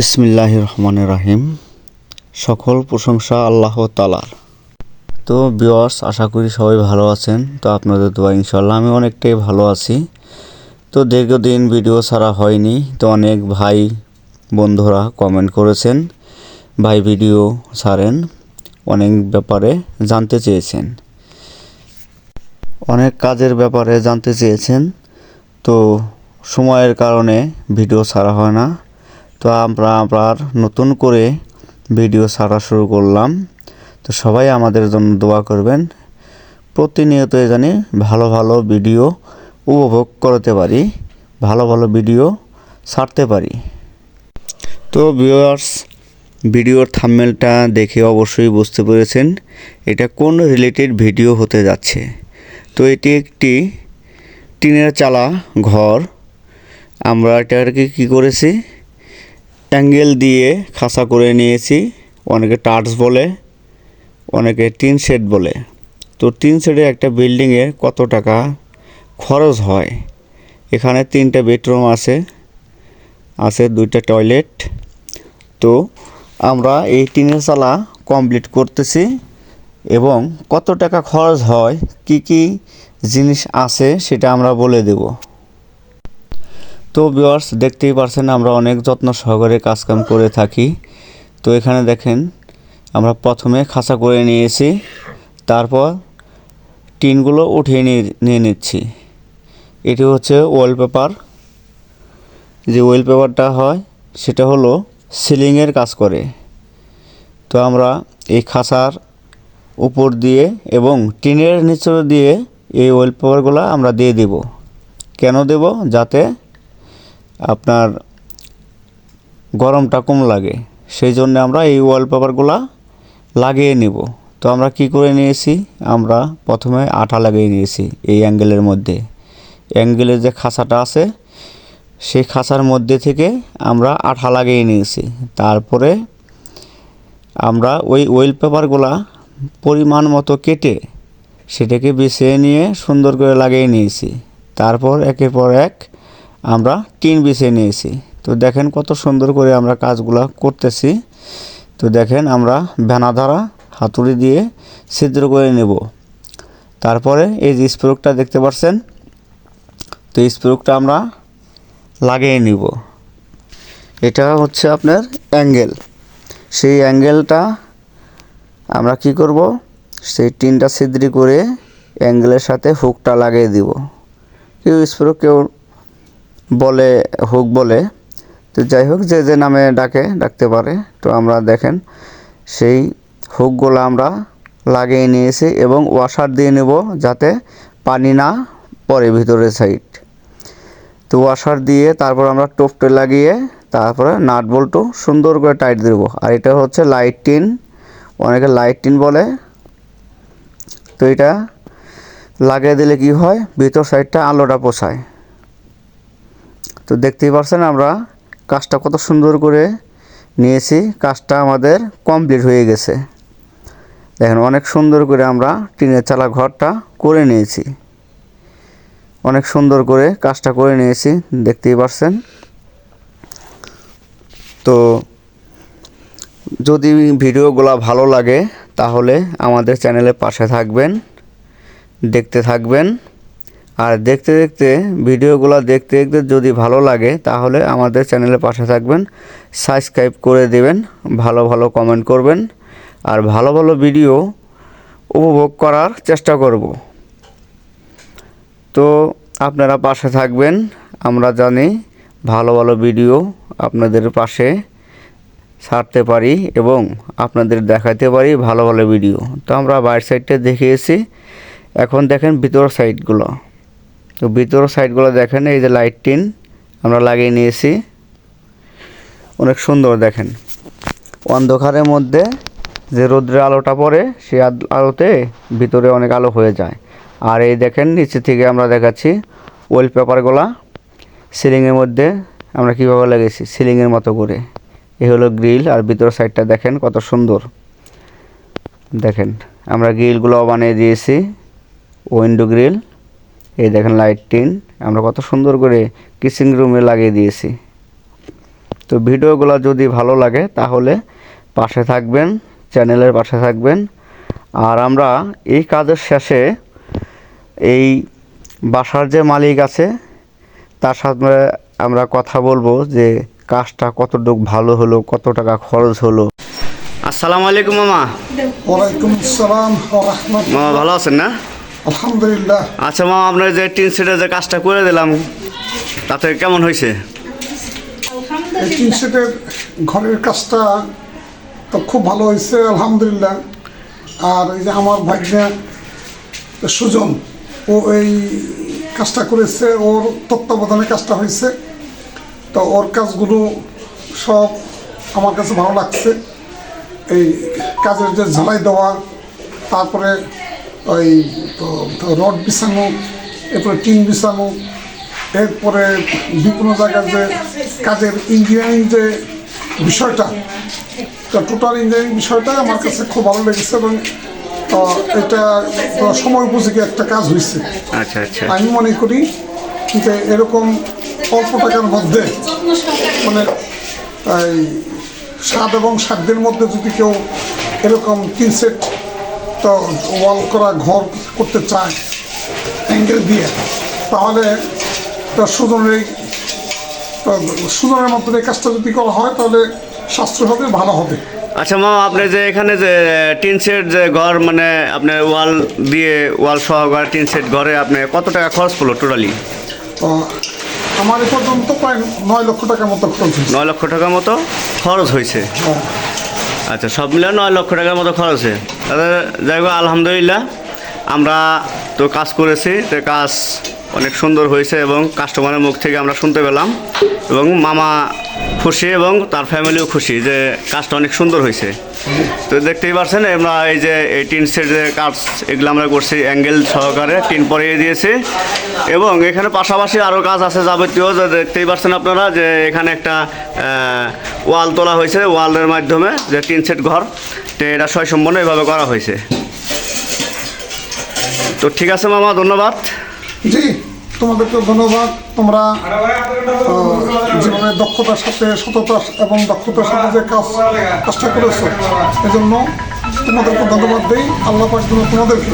বিসমিল্লাহ রহমান রাহিম সকল প্রশংসা আল্লাহ তালার তো বিওয়ার্স আশা করি সবাই ভালো আছেন। তো আপনাদের দোয়া ইনশাল্লাহ আমি অনেকটাই ভালো আছি। তো দীর্ঘদিন ভিডিও ছাড়া হয়নি, তো অনেক ভাই বন্ধুরা কমেন্ট করেছেন, ভাই ভিডিও ছাড়েন, অনেক ব্যাপারে জানতে চেয়েছেন। অনেক কাজের ব্যাপারে জানতে চেয়েছেন, তো সময়ের কারণে ভিডিও ছাড়া হয় না। তো আমরা আবার নতুন করে ভিডিও ছাড়া শুরু করলাম। তো সবাই আমাদের জন্য দোয়া করবেন। প্রতিনিয়ত জানি ভালো ভালো ভিডিও উপভোগ করতে পারি, ভালো ভালো ভিডিও ছাড়তে পারি। তো ভিউয়ার্স ভিডিওর থাম্বনেলটা দেখে অবশ্যই বুঝতে পেরেছেন এটা কোন রিলেটেড ভিডিও হতে যাচ্ছে। তো এটি একটি টিনের চালা ঘর। আমরা এটাকে কী করেছি? অ্যাঙ্গেল দিয়ে খাসা করে নিয়েছি। অনেকে টার্চ বলে, অনেকে টিন শেড বলে। তো টিন শেডে একটা বিল্ডিংয়ে কত টাকা খরচ হয়? এখানে তিনটা বেডরুম আছে আছে দুইটা টয়লেট তো আমরা এই টিনের চালা কমপ্লিট করতেছি এবং কত টাকা খরচ হয়, কি কি জিনিস আছে সেটা আমরা বলে দেব। তো ভিউয়ার্স দেখতেই পারছেন আমরা অনেক যত্ন সহকারে কাজকাম করে থাকি। তো এখানে দেখেন, আমরা প্রথমে খাঁচা করে নিয়েছি, তারপর টিনগুলো উঠিয়ে নিয়ে নিয়ে নিচ্ছি। এটি হচ্ছে ওয়ালপেপার যে ওয়ালপেপারটা হয়, সেটা হলো সিলিংয়ের কাজ করে। তো আমরা এই খাঁচার উপর দিয়ে এবং টিনের নিচে দিয়ে এই ওয়ালপেপারগুলো আমরা দিয়ে দেব। কেন দেব? যাতে আপনার গরমটা কম লাগে, সেই জন্য আমরা এই ওয়ালপেপারগুলো লাগিয়ে নিব। তো আমরা কি করে নিয়েছি? আমরা প্রথমে আঠা লাগিয়ে নিয়েছি এই অ্যাঙ্গেলের মধ্যে। অ্যাঙ্গেলের যে খাঁচাটা আছে, সেই খাঁচার মধ্যে থেকে আমরা আঠা লাগিয়ে নিয়েছি। তারপরে আমরা ওই ওয়েল পেপারগুলা পরিমাণ মতো কেটে সেটাকে বিছিয়ে নিয়ে সুন্দর করে লাগিয়ে নিয়েছি। তারপর একের পর এক আমরা টিন বিছিয়ে নিয়েছি। তো দেখেন কত সুন্দর করে আমরা কাজগুলো করতেছি। তো দেখেন আমরা ভেনা ধারা, হাতুড়ি দিয়ে ছিদ্র করে নেব। তারপরে এই যে স্প্রোকটা দেখতে পাচ্ছেন, তো স্প্রোকটা আমরা লাগিয়ে নিব। এটা হচ্ছে আপনার অ্যাঙ্গেল। সেই অ্যাঙ্গেলটা আমরা কি করব? সেই টিনটা ছিদ্রি করে অ্যাঙ্গেলের সাথে হুকটা লাগিয়ে দিব। কেউ স্প্রো কেউ বলে, হুক বলে। তো যাই হোক, যে যে নামে ডাকে, ডাকতে পারে। তো আমরা দেখেন, সেই হুকগুলো আমরা লাগিয়ে নিয়েছি এবং ওয়াশার দিয়ে নেব যাতে পানি না পড়ে ভিতরের সাইড তো ওয়াশার দিয়ে তারপর আমরা টোপটে লাগিয়ে তারপরে নাট বল্টু সুন্দর করে টাইট দেব। আর এটা হচ্ছে লাইট টিন অনেকে লাইট টিন বলে। তো এটা লাগিয়ে দিলে কি হয়? ভিতর সাইডটা আলোটা পোষায়। তো দেখতেই পারছেন আমরা কাজটা কত সুন্দর করে নিয়েছি, কাজটা আমাদের কমপ্লিট হয়ে গেছে। দেখেন অনেক সুন্দর করে আমরা টিনের চালা ঘরটা করে নিয়েছি। অনেক সুন্দর করে কাজটা করে নিয়েছি, দেখতেই পারছেন। তো যদি ভিডিওগুলো ভালো লাগে তাহলে আমাদের চ্যানেলের পাশে থাকবেন, দেখতে থাকবেন। আর দেখতে দেখতে, ভিডিওগুলো দেখতে দেখতে যদি ভালো লাগে, তাহলে আমাদের চ্যানেলের পাশে থাকবেন, সাবস্ক্রাইব করে দেবেন, ভালো ভালো কমেন্ট করবেন, আর ভালো ভালো ভিডিও উপভোগ করার চেষ্টা করব। তো আপনারা পাশে থাকবেন, আমরা জানি ভালো ভালো ভিডিও আপনাদের পাশে ছাড়তে পারি এবং আপনাদের দেখাতে পারি ভালো ভালো ভিডিও। তো আমরা বাইর সাইডটা দেখিয়েছি, এখন দেখেন ভিতর সাইডগুলো। তো ভিতর সাইডগুলো দেখেন, এই যে লাইট টিন আমরা লাগিয়ে নিয়েছি। অনেক সুন্দর দেখেন। অন্ধকারের মধ্যে যে রোদ্রের আলোটা পড়ে, সেই আলোতে ভিতরে অনেক আলো হয়ে যায়। আর এই দেখেন, নিচে থেকে আমরা দেখাচ্ছি ওয়েল পেপারগুলা সিলিংয়ের মধ্যে আমরা কীভাবে লাগিয়েছি? সিলিংয়ের মতো করে। এ হলো গ্রিল আর ভিতর সাইডটা দেখেন কত সুন্দর। দেখেন, আমরা গ্রিলগুলো বানিয়ে দিয়েছি উইন্ডো গ্রিল এই দেখেন লাইট টিন আমরা কত সুন্দর করে কিচিং রুমে লাগিয়ে দিয়েছি। তো ভিডিওগুলো যদি ভালো লাগে তাহলে পাশে থাকবেন চ্যানেলের পাশে থাকবেন। আর আমরা এই কাজের শেষে এই বাসার যে মালিক আছে তার সাথে আমরা কথা বলব যে কাজটা কতটুকু ভালো হলো কত টাকা খরচ হলো। আসসালামু আলাইকুম মামা। ওয়ালাইকুম আসসালাম মামা ভালো আছেন না? আলহামদুলিল্লাহ। আচ্ছা মামা আপনার যে টিন সেটের যে কাজটা করে দিলাম তাতে কেমন হয়েছে? তিন সেটের ঘরের কাজটা তো খুব ভালো হয়েছে আলহামদুলিল্লাহ। আর এই যে আমার ভাগ্নে সুজন ও এই কাজটা করেছে ওর তত্ত্বাবধানে কাজটা হয়েছে। তো ওর কাজগুলো সব আমার কাছে ভালো লাগছে। এই কাজের যে ঝালাই দেওয়া তারপরে ওই রড বিছানো এরপরে টিন বিছানো এরপরে বিভিন্ন জায়গার যে কাজের ইঞ্জিনিয়ারিং যে বিষয়টা তো টোটাল ইঞ্জিনিয়ারিং বিষয়টা আমার কাছে খুব ভালো লেগেছে এবং এটা সময় উপযোগী একটা কাজ হয়েছে আচ্ছা আচ্ছা। আমি মনে করি যে এরকম অল্প টাকার মধ্যে মানে এই সাত এবং সাতদের মধ্যে যদি কেউ এরকম তিন সেট তো ওয়াল করা ঘর করতে চায় অ্যাঙ্গেল দিয়ে তাহলে সুজনের সুজনের মধ্যে এই কাজটা যদি করা হয় তাহলে সাশ্রয় হবে ভালো হবে। আচ্ছা মামা আপনি যে এখানে যে টিন সেট যে ঘর মানে আপনার ওয়াল দিয়ে ওয়াল সহকারে টিন সেট ঘরে আপনি কত টাকা খরচ করল টোটালি? তো আমার এ পর্যন্ত প্রায় নয় লক্ষ টাকার মতো খরচ হয়েছে। নয় লক্ষ টাকার মতো খরচ হয়েছে। হ্যাঁ। আচ্ছা সব মিলে নয় লক্ষ টাকার মতো খরচ হয়েছে। তাহলে যাই হোক, আলহামদুলিল্লাহ, আমরা তো কাজ করেছি, তো কাজ অনেক সুন্দর হয়েছে এবং কাস্টমারের মুখ থেকে আমরা শুনতে পেলাম এবং মামা খুশি এবং তার ফ্যামিলিও খুশি যে কাজটা অনেক সুন্দর হয়েছে। তো দেখতেই পাচ্ছেন, আমরা এই যে এই টিন সেট যে কাজ এগুলো আমরা করছি অ্যাঙ্গেল সহকারে টিন পরিয়ে দিয়েছি এবং এখানে পাশাপাশি আরও কাজ আছে যাবতীয়। দেখতেই পাচ্ছেন আপনারা যে এখানে একটা ওয়াল তোলা হয়েছে ওয়ালের মাধ্যমে, যে টিন সেট ঘর। তো এটা সয় সম্পন্ন এভাবে করা হয়েছে। তো ঠিক আছে মামা, ধন্যবাদ। জি। তোমাদেরকে ধন্যবাদ। তোমরা জীবনে দক্ষতার সাথে সততা এবং দক্ষতার সাথে যে কাজ, কাজটা করেছ, এজন্য তোমাদেরকে ধন্যবাদ দিই। আল্লাহ পাক যেন তোমাদেরকে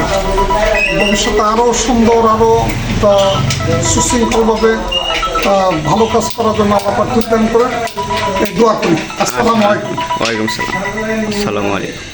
ভবিষ্যতে আরও সুন্দর আরও সুশৃঙ্খলভাবে ভালো কাজ করার জন্য আল্লাহ পাক দান করে দোয়া করি। আসসালামু আলাইকুম। ওয়ালাইকুম সালাম আসসালামু আলাইকুম।